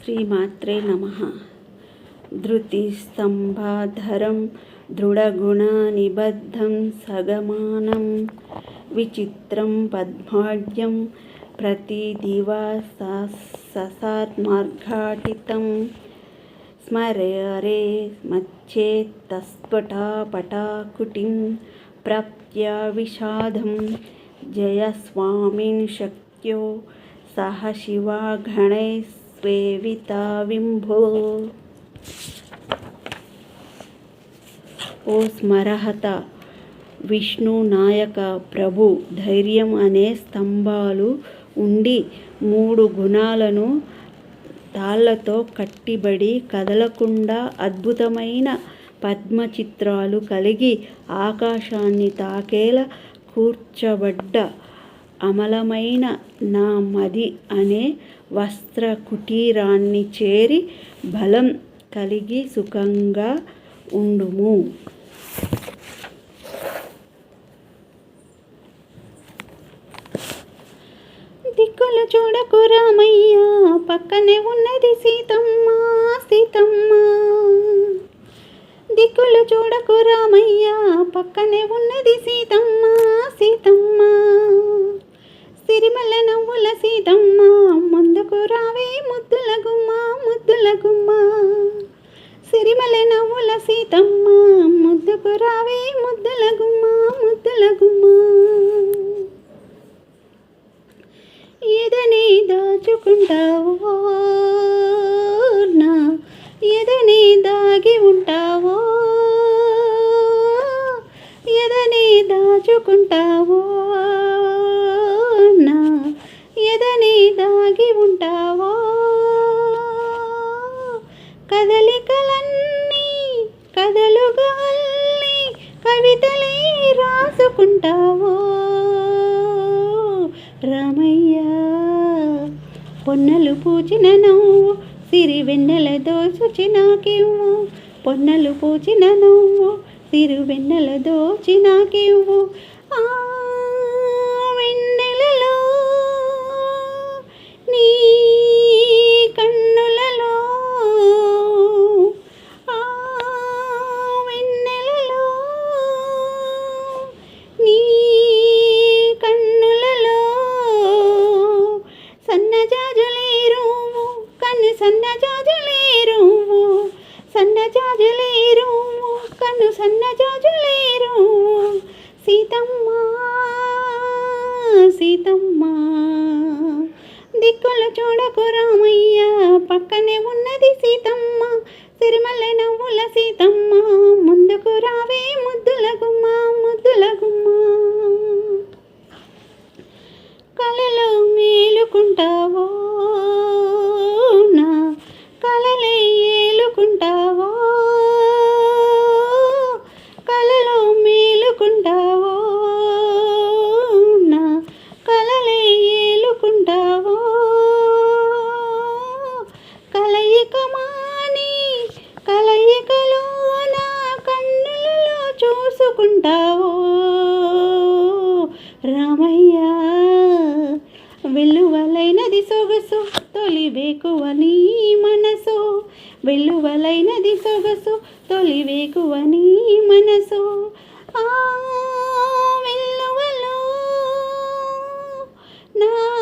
శ్రీమాత్రే నమ ధృతిస్తంభాధరం దృఢగుణనిబద్ధం సగమానం విచిత్రం పద్మాఢ్యం ప్రతిదివా ససార్మార్ఘాటితం స్మరరే మచ్చేత్తస్ఫటాపటాకుటిం ప్రాప్త్య విషాదం జయస్వామిన్ శక్త్యో సహ శివాగణై స్వేవితా ఓ స్మరహత విష్ణు నాయక ప్రభు ధైర్యం అనే స్తంభాలు ఉండి మూడు గుణాలను తాళ్ళతో కట్టిబడి కదలకుండా అద్భుతమైన పద్మ చిత్రాలు కలిగి ఆకాశాన్ని తాకేలా కూర్చబడ్డ అమలమైన నా మది అనే వస్త్ర కుటీరాన్ని చేరి బలం కలిగి సుఖంగా ఉండుము. దిక్కులు చూడకు రామయ్య పక్కనే ఉన్నది సీతమ్మ సీతమ్మ. దిక్కులు చూడకు రామయ్య పక్కనే ఉన్నది సీతమ్మ సీతమ్మ. సిరిమల్ల నవ్వుల సీతమ్మ ముందుకు రావే ముద్దుల గుమ్మ ముద్దుల గుమ్మ. సిరిమల నవ్వుల సీతమ్మ ముద్దుకు రావే కదలికలన్నీ కదలుగా అల్లి కవితలే రాసుకుంటావో. రామయ్య పొన్నలు పూచిన నవ్వు సిరి వెన్నెల దోచుచి నాకివ్వు. పొన్నలు పూచిన నవ్వు సిరి వెన్నెల దోచి నాకివ్వు. ఆ సన్నజాజులేరు సీతమ్మ సీతమ్మ దిక్కులు చూడకు రామయ్య. పక్కనే ఉన్నది సీతమ్మ సిరిమల్లె నవ్వుల సీతమ్మ. కలయిక మాని కలయికలో నా కన్నులలో చూసుకుంటావో. రామయ్య వెలువలైనది సొగసు తొలి వేకువ నీ మనసు. వెలువలైనది సొగసు తొలి వేకువ నీ మనసు. ఆ వెల్లువలో నా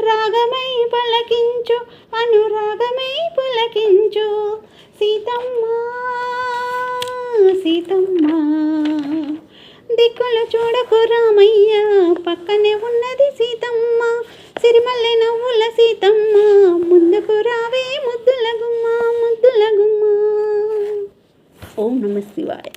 రాగమై పలకించు అనురాగమై పులకించు. సీతమ్మ సీతమ్మ దిక్కులు చూడకు రామయ్య. పక్కనే ఉన్నది సీతమ్మ సిరిమల్లె నవ్వుల సీతమ్మ. ముందుకు రావే ముద్దుల గుమ్మ ముద్దుల గుమ్మ. ఓం నమ శివాయ.